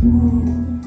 โจห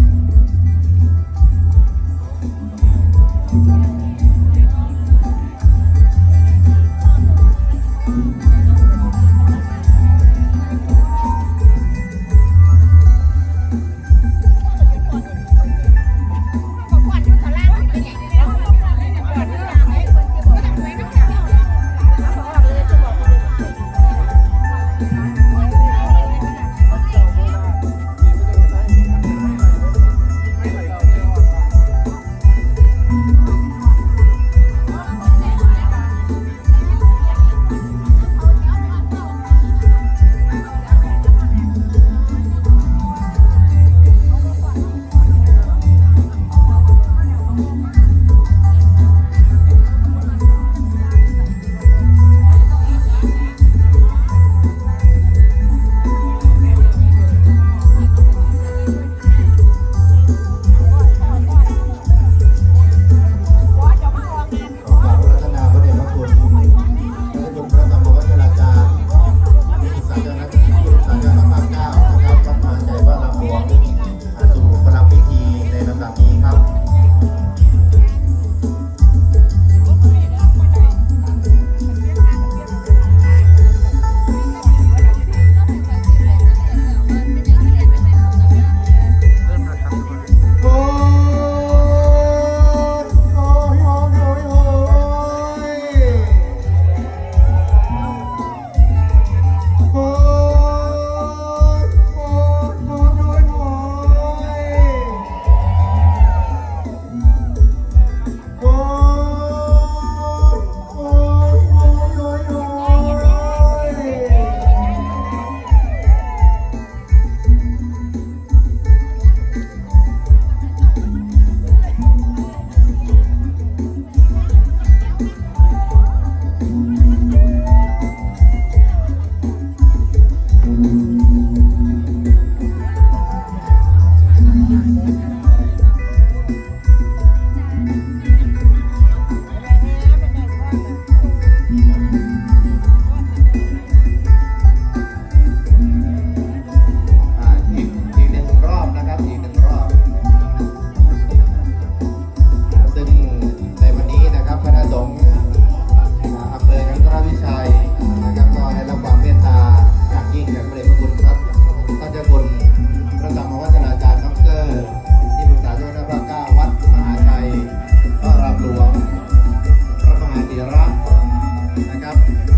นะครับ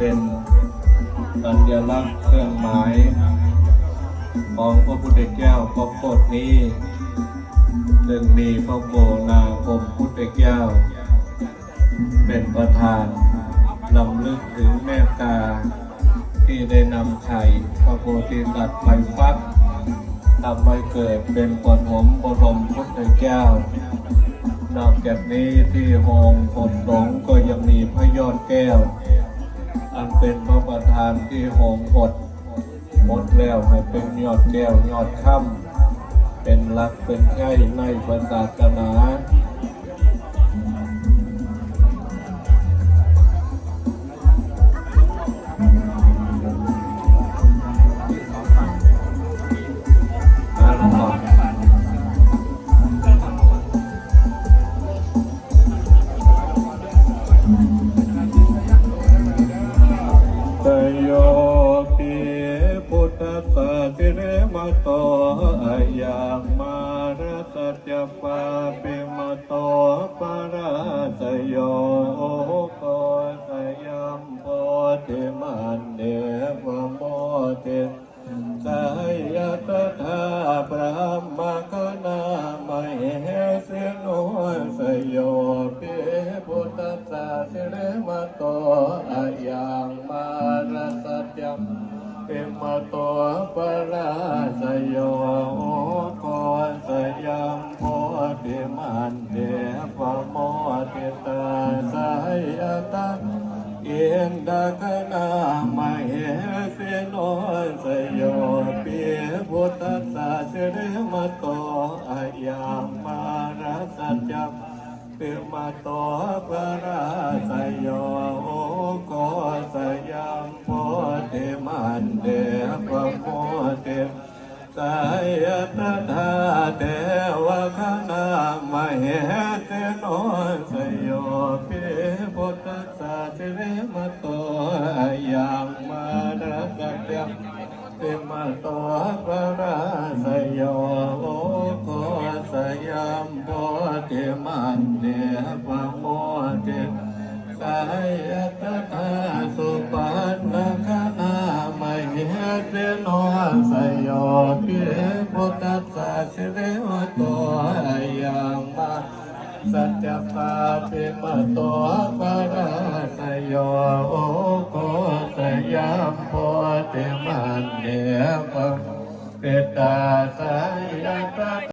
ป็นสัญลักษณ์เครื่องหมายของพระพุทธเจ้าพระโคดนี้ซึ่งมีพระโกนาคมพุทธเจ้า เป็นประธานลำลึกถึงแม่กา ที่ได้นำไข่พระโพธิสัตว์ไปฟักทำให้เกิดเป็นปฐมบรมพุทธเจ้านอกจากนี้ที่โฮงผลสงก็ยังมีพระยอดแก้ว เป็นพระประธานที่หงอดหมดแล้วให้เป็นยอดแก้วยอดค่ำเป็นรักเป็นใกล้ในพระศาสนา โตอยังมาราสัจปาปิมโตปาราสโยโกสยัมโพธิมันเดวโมเตสยตถาพระมกนามเหสิโนสโยปิพุทธสาสิเรมโตอยังมาราสัจจปิมโตปร พุทธศาสเรมาตอายามาราสัจจปิมาต่อพราสโอโกสยามโพธิมันเดปโมเตสายตถา ปิมโตประราสโยโกสยามโพธิมันเดปโมเตสายตถาสุปันนคณามหิเตโนสยปิพุทธัสสะสิเรวโตยังมาสัจปาปิมโตปะราสยโอโก ยามโพติมันเนมังเปตตาสายตา